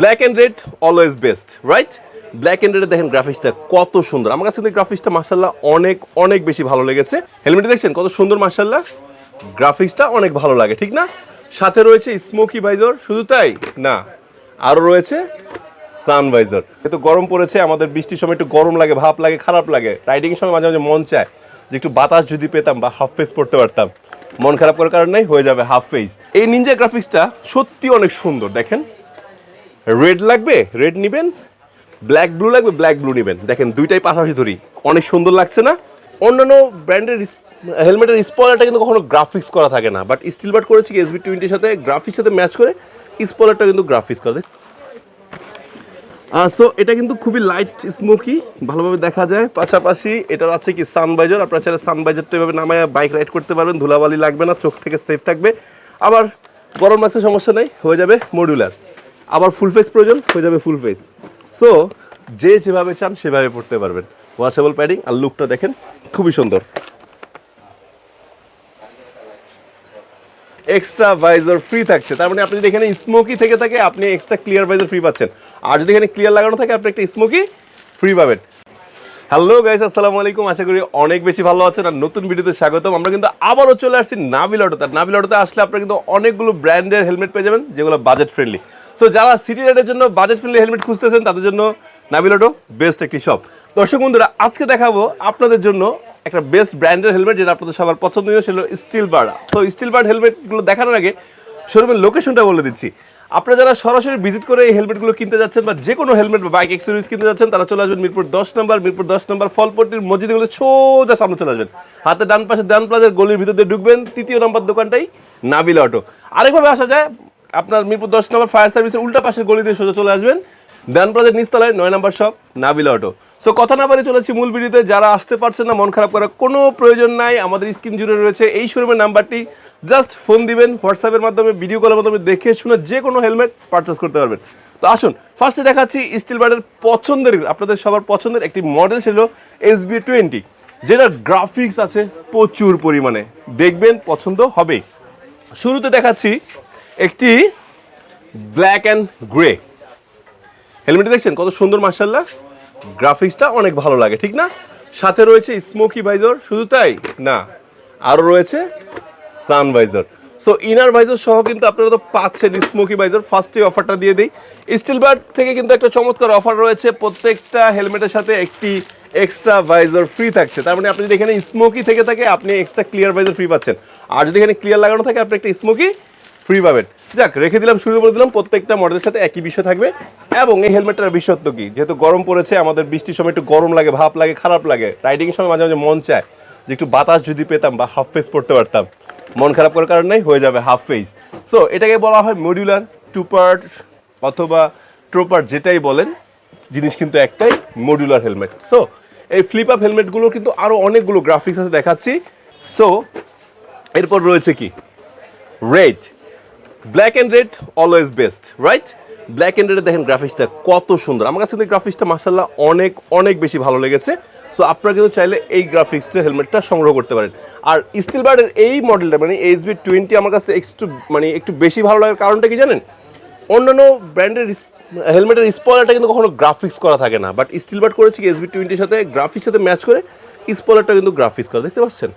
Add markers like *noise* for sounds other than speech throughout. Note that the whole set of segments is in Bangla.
Black and red always best right black and রেডে দেখেন গ্রাফিক্সটা কত সুন্দর। আমার কাছে গ্রাফিক্সটা মার্শাল্লাহ অনেক অনেক বেশি ভালো লেগেছে। হেলমেটে দেখছেন কত সুন্দর মার্শাল্লাহ গ্রাফিক্সটা অনেক ভালো লাগে, ঠিক না? সাথে রয়েছে স্মোকি ভাইজর শুধু তাই? না আরও রয়েছে সানভাইজার যেহেতু গরম পড়েছে, আমাদের বৃষ্টির সময় একটু গরম লাগে, ভাব লাগে, খারাপ লাগে। রাইডিং সময় মাঝে মাঝে মন চায় যে একটু বাতাস যদি পেতাম বা হাফ ফেস পড়তে পারতাম। মন খারাপ করার কারণে হয়ে যাবে হাফ ফেস এই নিনজা গ্রাফিক্সটা সত্যি অনেক সুন্দর, দেখেন। রেড লাগবে? রেড নিবেন? ব্ল্যাক ব্লু লাগবে? ব্ল্যাক ব্লু নেবেন। দেখেন, দুইটাই পাশাপাশি ধরি। অনেক সুন্দর লাগছে না? অন্যান্য ব্র্যান্ডের হেলমেটের স্পয়লারটা কিন্তু কখনো গ্রাফিক্স করা থাকে না। বাট স্টিল বাট করেছি এসবি টোয়েন্টির সাথে? গ্রাফিক্স সাথে ম্যাচ করে স্পয়লারটা কিন্তু গ্রাফিক্স করে। সো এটা কিন্তু খুবই লাইট স্মোকি ভালোভাবে দেখা যায়। পাশাপাশি এটার আছে কি সানবাইজার আপনারা চাইলে সানবাইজারটা এভাবে নামায় বাইক রাইড করতে পারবেন। ধুলাবালি লাগবে না, চোখ থেকে সেফ থাকবে। আবার গরম লাগছে, সমস্যা নেই, হয়ে যাবে মডিউলার আবার ফুল ফেস প্রয়োজন, হয়ে যাবে ফুল ফেস সো যে যেভাবে চান সেভাবে পড়তে পারবেন। ওয়াশেবল প্যাডিং আর লুকটা দেখেন, খুবই সুন্দর। এক্সট্রা ভাইজার ফ্রি থাকছে। তার মানে আপনি যদি এখানে স্মোকি থেকে থাকে, আপনি এক্সট্রা ক্লিয়ার ভাইজার ফ্রি পাচ্ছেন। আর যদি এখানে ক্লিয়ার লাগানো থাকে, আপনি একটা স্মোকি ফ্রি পাবেন। হ্যালো গাইস আসসালামু আলাইকুম। আশা করি অনেক বেশি ভালো আছেন আর নতুন ভিডিওতে স্বাগতম। আমরা কিন্তু আবারও চলে আসছি নাবিল অটোতে নাবিল অটোতে আসলে আপনারা কিন্তু অনেকগুলো ব্র্যান্ডের হেলমেট পেয়ে যাবেন, যেগুলো বাজেট ফ্রেন্ডলি সো যারা সিটি রাইডের জন্য বাজেট ফ্রেন্ডলি হেলমেট খুঁজতেছেন, তাদের জন্য নাবিল অটো বেস্ট একটি শপ দর্শক বন্ধুরা, আজকে দেখাবো আপনাদের জন্য একটা বেস্ট ব্র্যান্ডের হেলমেট যেটা আপনাদের সবার পছন্দনীয়, সেটা Steelbird so Steelbird হেলমেটগুলো দেখানোর আগে শোরুমের লোকেশনটা বলে দিচ্ছি। আপনারা যারা সরাসরি ভিজিট করে এই হেলমেটগুলো কিনতে যাচ্ছেন বা যে কোনো হেলমেট বা বাইক এক্সপিরিয়েন্স কিনতে যাচ্ছেন, তারা চলে আসবেন মিরপুর দশ নম্বর, মিরপুর দশ নম্বর ফলপট্টির মসজিদগুলো সোজা সামনে চলে আসবেন। হাতে ডান পাশে ডান প্লাজের গলির ভিতর দিয়ে ঢুকবেন, তৃতীয় নম্বর দোকানটাই নাবিল অটো আরেকভাবে আসা যায় আপনার মিরপুর দশ নম্বর ফায়ার সার্ভিসের উল্টা পাশের গলি দিয়ে সোজা চলে আসবেন। ডান প্লাজের নিচতলায় নয় নম্বর শপ নাবিল অটো সো কথা না বাড়ি চলেছি মূল ভিডিওতে। যারা আসতে পারছেন না, মন খারাপ করার কোনো প্রয়োজন নাই। আমাদের স্ক্রিন জুড়ে রয়েছে এই শোরুমের নাম্বারটি। জাস্ট ফোন দিবেন হোয়াটসঅ্যাপের মাধ্যমে ভিডিও কলের মাধ্যমে দেখে শুনে যে কোনো হেলমেট পারচেস করতে পারবেন। তো আসুন ফার্স্টে দেখাচ্ছি স্টিল বার্ডের পছন্দের, আপনাদের সবার পছন্দের একটি মডেল ছিল এস বি টোয়েন্টি যেটার গ্রাফিক্স আছে প্রচুর পরিমাণে। দেখবেন, পছন্দ হবেই। শুরুতে দেখাচ্ছি একটি ব্ল্যাক অ্যান্ড গ্রে হেলমেট দেখছেন? কত সুন্দর মার্শাল্লাহ গ্রাফিক্সটা অনেক ভালো লাগে, ঠিক না? সাথে রয়েছে স্মোকি ভাইজর শুধু তাই? না আরও রয়েছে sun visor so inner visor সহ কিন্তু আপনারা তো পাচ্ছেন স্মোকি ভাইজর ফার্স্টে অফারটা দিয়ে দিই। স্টিল বার্ড থেকে কিন্তু একটা চমৎকার অফার রয়েছে। প্রত্যেকটা হেলমেটের সাথে একটি এক্সট্রা ভাইজর ফ্রি থাকছে। তার মানে আপনি যদি এখানে স্মোকি থেকে থাকে, আপনি এক্সট্রা ক্লিয়ার ভাইজর ফ্রি পাচ্ছেন। আর যদি এখানে ক্লিয়ার লাগানো থাকে, আপনি একটা স্মোকি ফ্রি পাবেন। যাক, রেখে দিলাম, শুরু করে দিলাম। প্রত্যেকটা মডেলের সাথে একই বিষয় থাকবে। এবং এই হেলমেটটার বিশেষত্ব কি? যেহেতু গরম পড়েছে, আমাদের বৃষ্টির সময় একটু গরম লাগে, ভাব লাগে, খারাপ লাগে। রাইডিং সময় মাঝে মাঝে মন চায় যে একটু বাতাস যদি পেতাম বা হাফ ফেস পড়তে পারতাম। মন খারাপ করার কারণে হয়ে যাবে হাফ ফেস সো এটাকে বলা হয় মডিউলার টু পার্ট অথবা ট্রোপার যেটাই বলেন, জিনিস কিন্তু একটাই মডিউলার হেলমেট সো এই ফ্লিপ আপ হেলমেটগুলো কিন্তু আরও অনেকগুলো গ্রাফিক্স আছে দেখাচ্ছি। সো এরপর রয়েছে কি? Red black and red always best right black and রেডে দেখেন গ্রাফিক্সটা কত সুন্দর। আমার কাছে কিন্তু গ্রাফিক্সটা মাসাল্লাহ অনেক অনেক বেশি ভালো লেগেছে। সো আপনারা কিন্তু চাইলে এই গ্রাফিক্সটা হেলমেটটা সংগ্রহ করতে পারেন। আর স্টিল বার্ডের এই মডেলটা মানে এইচ বি টোয়েন্টি আমার কাছে একটু মানে একটু বেশি ভালো লাগার কারণটা কি জানেন? অন্যান্য ব্র্যান্ডের হেলমেটের স্পয়লারটা কিন্তু কখনো গ্রাফিক্স করা থাকে না। বাট স্টিল বার্ড করেছি কি এসবি টোয়েন্টির সাথে গ্রাফিক্স সাথে ম্যাচ করে স্পয়লারটা কিন্তু গ্রাফিক্স করা। দেখতে পাচ্ছেন?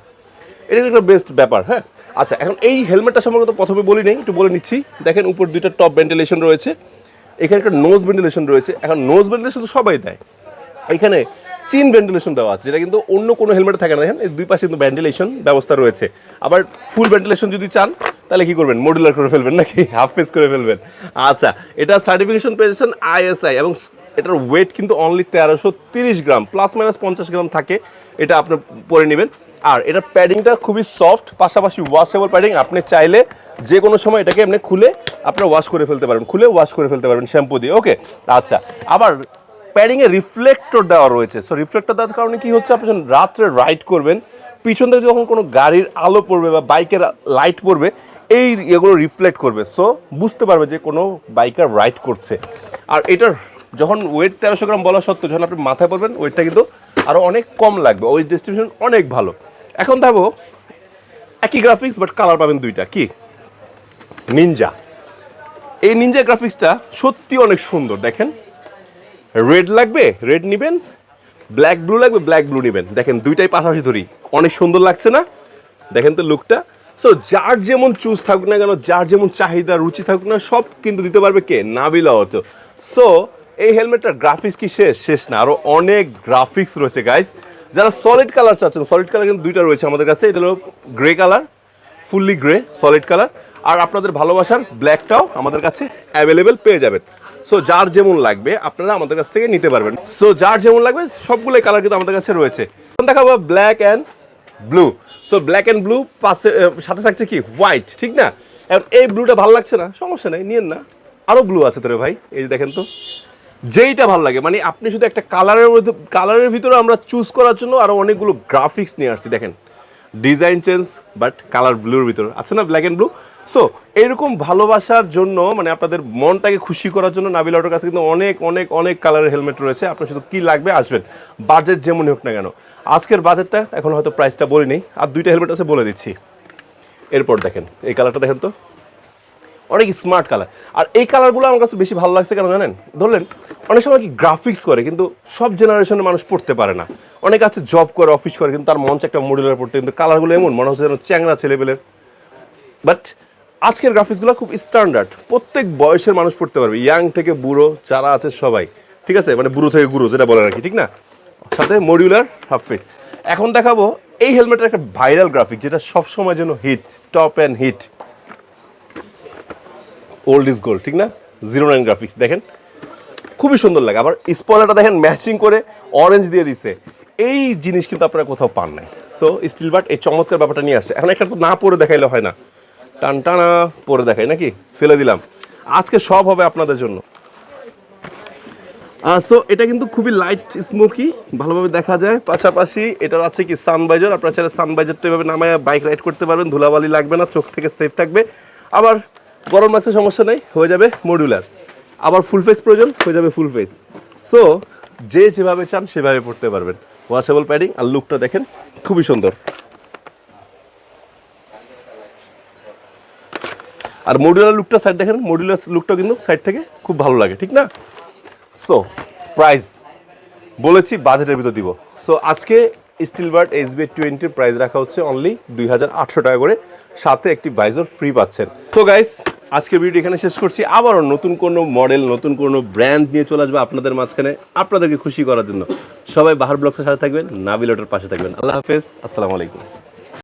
এটা একটা বেস্ট ব্যাপার হ্যাঁ? আচ্ছা এখন এই হেলমেটটা সম্পর্কে তো প্রথমে বলি নেই, একটু বলে নিচ্ছি। দেখেন, উপর দুইটা টপ ভেন্টিলেশন রয়েছে। এখানে একটা নোজ ভেন্টিলেশন রয়েছে। এখন নোজ ভেন্টিলেশন তো সবাই দেয়। এখানে চিন ভেন্টিলেশন দেওয়া আছে, যেটা কিন্তু অন্য কোনো হেলমেটে থাকে না। দেখেন দুই পাশে কিন্তু ভেন্টিলেশন ব্যবস্থা রয়েছে। আবার ফুল ভেন্টিলেশন যদি চান, তাহলে কি করবেন? মডুলার করে ফেলবেন নাকি? *laughs* হাফ পেজ করে ফেলবেন। আচ্ছা এটা সার্টিফিকেশন পেয়েছেন আইএসআই এবং এটার ওয়েট কিন্তু অনলি তেরোশো তিরিশ গ্রাম প্লাস মাইনাস পঞ্চাশ গ্রাম থাকে, এটা আপনি পরে নেবেন। আর এটার প্যাডিংটা খুবই সফট পাশাপাশি ওয়াশেবল প্যাডিং আপনি চাইলে যে কোনো সময় এটাকে আপনি খুলে আপনারা ওয়াশ করে ফেলতে পারবেন, খুলে ওয়াশ করে ফেলতে পারবেন শ্যাম্পু দিয়ে ওকে আচ্ছা আবার প্যাডিংয়ে রিফ্লেক্টর দেওয়া রয়েছে। সো রিফ্লেক্টর দেওয়ার কারণে কী হচ্ছে? আপনি যখন রাত্রে রাইড করবেন, পিছন থেকে যখন কোনো গাড়ির আলো পড়বে বা বাইকের লাইট পড়বে, এই এগুলো রিফ্লেক্ট করবে। সো বুঝতে পারবে যে কোনো বাইকার রাইড করছে। আর এটার যখন ওয়েট তেরোশো গ্রাম বলা সত্ত্বেও যখন আপনি মাথায় পড়বেন ওয়েটটা কিন্তু আরও অনেক কম লাগবে। ওই ডিস্ট্রিবিউশন অনেক ভালো। এখন দেখো, একই গ্রাফিক্স বাট কালার পাবেন দুইটা। কি? নিনজা এই নিনজা গ্রাফিক্সটা সত্যি অনেক সুন্দর। দেখেন রেড লাগবে রেড নেবেন ব্ল্যাক ব্লু লাগবে ব্ল্যাক ব্লু নেবেন। দেখেন, দুইটাই পাশাপাশি ধরি। অনেক সুন্দর লাগছে না? দেখেন তো লুকটা সো যার যেমন চুজ থাকুক না কেন, যার যেমন চাহিদা, রুচি থাকুক না, সব কিন্তু দিতে পারবে কে? নাবিলা হতো সো এই হেলমেটটার গ্রাফিক্স কি শেষ? শেষ না। আরও অনেক গ্রাফিক্স রয়েছে গাইস যারা সলিড কালার চাচ্ছেন সলিড কালার কিন্তু দুইটা রয়েছে আমাদের কাছে। এটা হলো grey colour fully grey solid colour আর আপনাদের ভালোবাসার ব্ল্যাকটাও আমাদের কাছে অ্যাভেলেবেল পেয়ে যাবেন। সো যার যেমন লাগবে, আপনারা আমাদের কাছ থেকে নিতে পারবেন। সো যার যেমন লাগবে, সবগুলোই কালার কিন্তু আমাদের কাছে রয়েছে। দেখাবো black and blue so black and blue পাশে সাথে থাকছে কি? হোয়াইট ঠিক না? এই ব্লুটা ভালো লাগছে না? সমস্যা নেই, নিয়েন না। আরও ব্লু আছে তোরে ভাই। এই যে দেখেন তো। যেইটা ভালো লাগে। মানে আপনি শুধু একটা কালারের মধ্যে কালারের ভিতরে আমরা চুজ করার জন্য আরও অনেকগুলো গ্রাফিক্স নিয়ে আসছি, দেখেন। ডিজাইন চেঞ্জ বাট কালার ব্লুর ভিতরে। আছে না ব্ল্যাক অ্যান্ড ব্লু সো এইরকম ভালোবাসার জন্য মানে আপনাদের মনটাকে খুশি করার জন্য নাবিল অটোর কাছে কিন্তু অনেক অনেক অনেক কালারের হেলমেট রয়েছে। আপনার শুধু কী লাগবে আসবেন। বাজেট যেমনই হোক না কেন। আজকের বাজেটটা এখন হয়তো প্রাইসটা বলে নেই আর দুইটা হেলমেট আছে বলে দিচ্ছি। এরপর দেখেন, এই কালারটা দেখেন তো। অনেক স্মার্ট কালার আর এই কালারগুলো আমার কাছে বেশি ভালো লাগছে কেন জানেন? ধরলেন, অনেক সময় কি গ্রাফিক্স করে, কিন্তু সব জেনারেশনের মানুষ পড়তে পারে না। অনেক আছে জব করে অফিস করে, কিন্তু তার মঞ্চে একটা মডেলার পড়তে কিন্তু কালারগুলো এমন, মনে হচ্ছে যেন চ্যাংরা ছেলেবেলের বাট আজকের গ্রাফিক্সগুলো খুব স্ট্যান্ডার্ড প্রত্যেক বয়সের মানুষ পড়তে পারবে ইয়াং থেকে বুড়ো, যারা আছে সবাই। ঠিক আছে? মানে বুড়ো থেকে গুরু, যেটা বলে কি ঠিক না? সাথে মডিউলার হাফ ফেস এখন দেখাবো এই হেলমেটের একটা ভাইরাল গ্রাফিক যেটা সবসময় যেন hit top and hit old is gold ঠিক না? জিরো নাইন গ্রাফিক্স দেখেন। খুবই সুন্দর লাগে। আবার স্পয়লারটা দেখেন ম্যাচিং করে অরেঞ্জ দিয়ে দিছে। এই জিনিস কিন্তু আপনারা কোথাও পান নাই। সো স্টিল বাট এই চমৎকার ব্যাপারটা নিয়ে আসছে। এখন একটা তো না পরে দেখাইলে হয় না। টান টানা পরে দেখাই, নাকি? ফেলে দিলাম। আজকে সব হবে আপনাদের জন্য। সো এটা কিন্তু খুবই লাইট স্মোকি ভালোভাবে দেখা যায়। পাশাপাশি এটার আছে কি সানবাইজার আপনারা চাইলে সানবাইজারটা এভাবে নামায় বাইক রাইড করতে পারবেন। ধুলাবালি লাগবে না, চোখ থেকে সেফ থাকবে। আবার গরম লাগছে, সমস্যা নেই, হয়ে যাবে মডিউলার আবার ফুল ফেস প্রয়োজন, হয়ে যাবে ফুল ফেস সো যে যেভাবে চান, সেভাবে পড়তে পারবেন। ওয়াশেবল প্যাডিং আর লুকটা দেখেন, খুবই সুন্দর। আর মডিউলার লুকটা সাইড দেখেন মডিউলার লুকটা কিন্তু সাইড থেকে খুব ভালো লাগে, ঠিক না? সো প্রাইস বলেছি বাজেটের ভিতর দিব। সো আজকে স্টিল বার্ড এস বি টোয়েন্টির প্রাইস রাখা হচ্ছে অনলি দুই হাজার আটশো টাকা করে। সাথে একটি ভাইজর ফ্রি পাচ্ছেন। তো গাইস আজকের ভিডিও এখানে শেষ করছি। আবারও নতুন কোনো মডেল নতুন কোনো ব্র্যান্ড নিয়ে চলে আসবে আপনাদের মাঝখানে, আপনাদেরকে খুশি করার জন্য। সবাই বাহার ব্লগসের সাথে থাকবেন নাবিলটার পাশে থাকবেন। আল্লাহ হাফেজ, আসসালামু আলাইকুম।